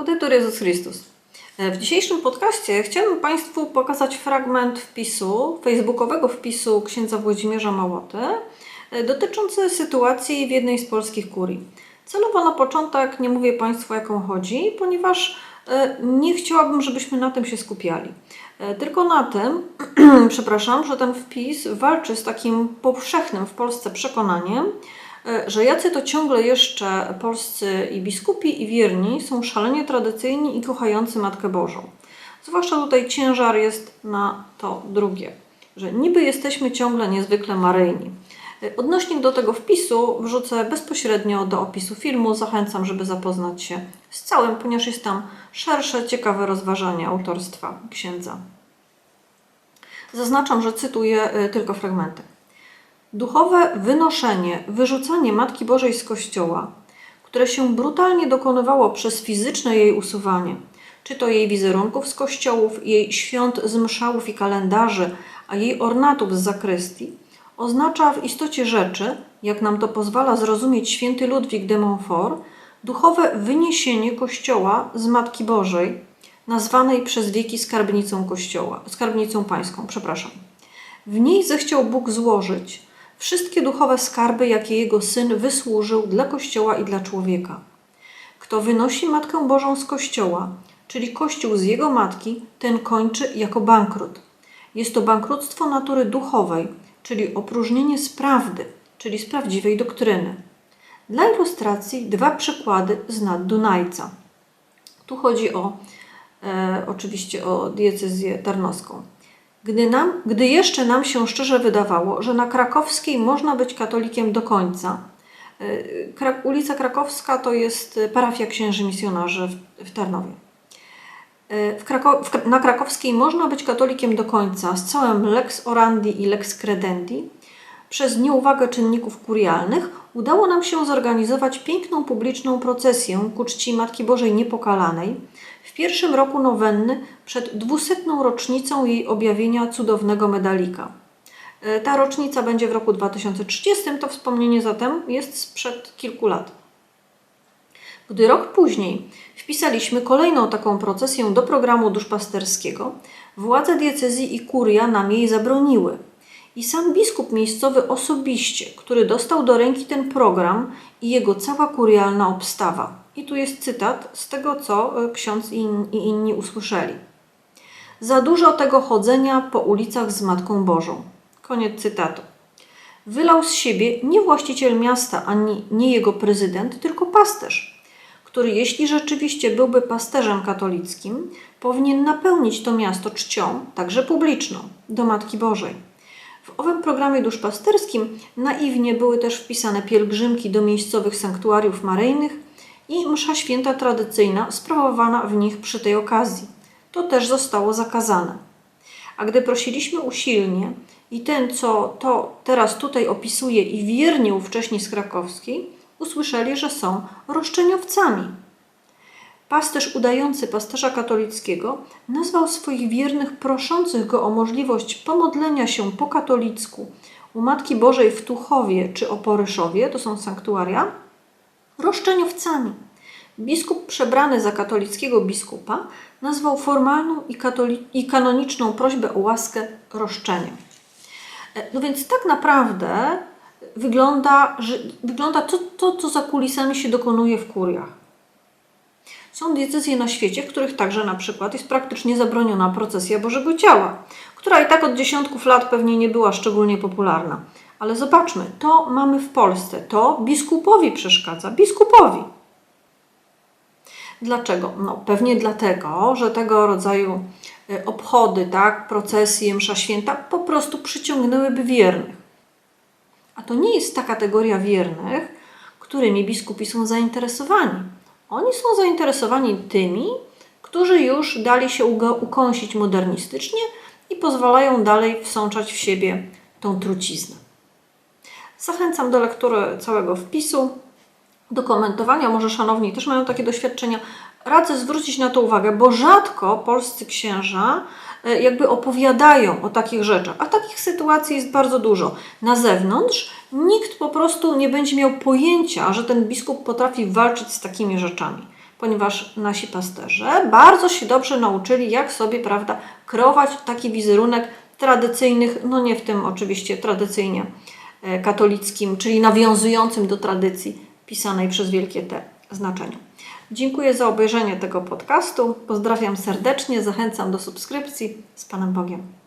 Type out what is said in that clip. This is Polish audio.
Laudetur Jezus Chrystus. E, W dzisiejszym podcaście chciałabym Państwu pokazać fragment wpisu, facebookowego wpisu księdza Włodzimierza Małoty e, dotyczący sytuacji w jednej z polskich kurii. Celowo na początek nie mówię Państwu, jaką chodzi, ponieważ e, nie chciałabym, żebyśmy na tym się skupiali. Tylko na tym, przepraszam, że ten wpis walczy z takim powszechnym w Polsce przekonaniem, że jacy to ciągle jeszcze polscy i biskupi i wierni są szalenie tradycyjni i kochający Matkę Bożą. Zwłaszcza tutaj ciężar jest na to drugie, że niby jesteśmy ciągle niezwykle maryjni. E, Odnośnik do tego wpisu wrzucę bezpośrednio do opisu filmu. Zachęcam, żeby zapoznać się z całym, ponieważ jest tam szersze, ciekawe rozważanie autorstwa księdza. Zaznaczam, że cytuję e, tylko fragmenty. Duchowe wynoszenie, wyrzucanie Matki Bożej z Kościoła, które się brutalnie dokonywało przez fizyczne jej usuwanie, czy to jej wizerunków z kościołów, jej świąt z mszałów i kalendarzy, a jej ornatów z zakrystii, oznacza w istocie rzeczy, jak nam to pozwala zrozumieć święty Ludwik de Montfort, duchowe wyniesienie Kościoła z Matki Bożej, nazwanej przez wieki skarbnicą Kościoła, skarbnicą pańską, przepraszam. W niej zechciał Bóg złożyć wszystkie duchowe skarby, jakie Jego Syn wysłużył dla Kościoła i dla człowieka. Kto wynosi Matkę Bożą z Kościoła, czyli Kościół z Jego Matki, ten kończy jako bankrut. Jest to bankructwo natury duchowej, czyli opróżnienie z prawdy, czyli z prawdziwej doktryny. Dla ilustracji dwa przykłady z nad Dunajca. Tu chodzi o e, oczywiście o diecezję tarnowską. Gdy, nam, gdy jeszcze nam się szczerze wydawało, że na krakowskiej można być katolikiem do końca, e, ulica Krakowska to jest parafia księży misjonarzy w, Tarnowie. E, Krako- na krakowskiej można być katolikiem do końca z całym lex orandi i lex credendi. Przez nieuwagę czynników kurialnych udało nam się zorganizować piękną publiczną procesję ku czci Matki Bożej Niepokalanej w pierwszym roku nowenny przed dwusetną rocznicą jej objawienia cudownego medalika. E, Ta rocznica będzie w roku 2030, to wspomnienie zatem jest sprzed kilku lat. Gdy rok później wpisaliśmy kolejną taką procesję do programu duszpasterskiego, władze diecezji i kuria nam jej zabroniły. I sam biskup miejscowy osobiście, który dostał do ręki ten program i jego cała kurialna obstawa. I tu jest cytat z tego, co e, ksiądz i in- i inni usłyszeli. Za dużo tego chodzenia po ulicach z Matką Bożą. Koniec cytatu. Wylał z siebie nie właściciel miasta ani nie jego prezydent, tylko pasterz, który jeśli rzeczywiście byłby pasterzem katolickim, powinien napełnić to miasto czcią, także publiczną, do Matki Bożej. W owym programie duszpasterskim naiwnie były też wpisane pielgrzymki do miejscowych sanktuariów maryjnych i msza święta tradycyjna sprawowana w nich przy tej okazji. To też zostało zakazane. A gdy prosiliśmy usilnie i ten, co to teraz tutaj opisuje i wiernie ówcześnie z krakowskiej, usłyszeli, że są roszczeniowcami. Pasterz udający pasterza katolickiego nazwał swoich wiernych proszących go o możliwość pomodlenia się po katolicku u Matki Bożej w Tuchowie czy Oporyszowie, to są sanktuaria, roszczeniowcami. Biskup przebrany za katolickiego biskupa nazwał formalną i, i kanoniczną prośbę o łaskę roszczeniem. E, No więc tak naprawdę wygląda, że, wygląda to, to, co za kulisami się dokonuje w kuriach. Są decyzje na świecie, w których także na przykład jest praktycznie zabroniona procesja Bożego Ciała, która i tak od dziesiątków lat pewnie nie była szczególnie popularna. Ale zobaczmy, to mamy w Polsce. To biskupowi przeszkadza. Biskupowi. Dlaczego? No pewnie dlatego, że tego rodzaju e, obchody, tak, procesje, msza święta po prostu przyciągnęłyby wiernych. A to nie jest ta kategoria wiernych, którymi biskupi są zainteresowani. Oni są zainteresowani tymi, którzy już dali się ukąsić modernistycznie i pozwalają dalej wsączać w siebie tą truciznę. Zachęcam do lektury całego wpisu, do komentowania. Może szanowni też mają takie doświadczenia. Radzę zwrócić na to uwagę, bo rzadko polscy księża jakby opowiadają o takich rzeczach, a takich sytuacji jest bardzo dużo. Na zewnątrz nikt po prostu nie będzie miał pojęcia, że ten biskup potrafi walczyć z takimi rzeczami. ponieważ nasi pasterze bardzo się dobrze nauczyli, jak sobie, prawda, kreować taki wizerunek tradycyjnych, no nie w tym oczywiście tradycyjnie e, katolickim, czyli nawiązującym do tradycji pisanej przez wielkie T znaczeniu. Dziękuję za obejrzenie tego podcastu. Pozdrawiam serdecznie, zachęcam do subskrypcji. Z Panem Bogiem.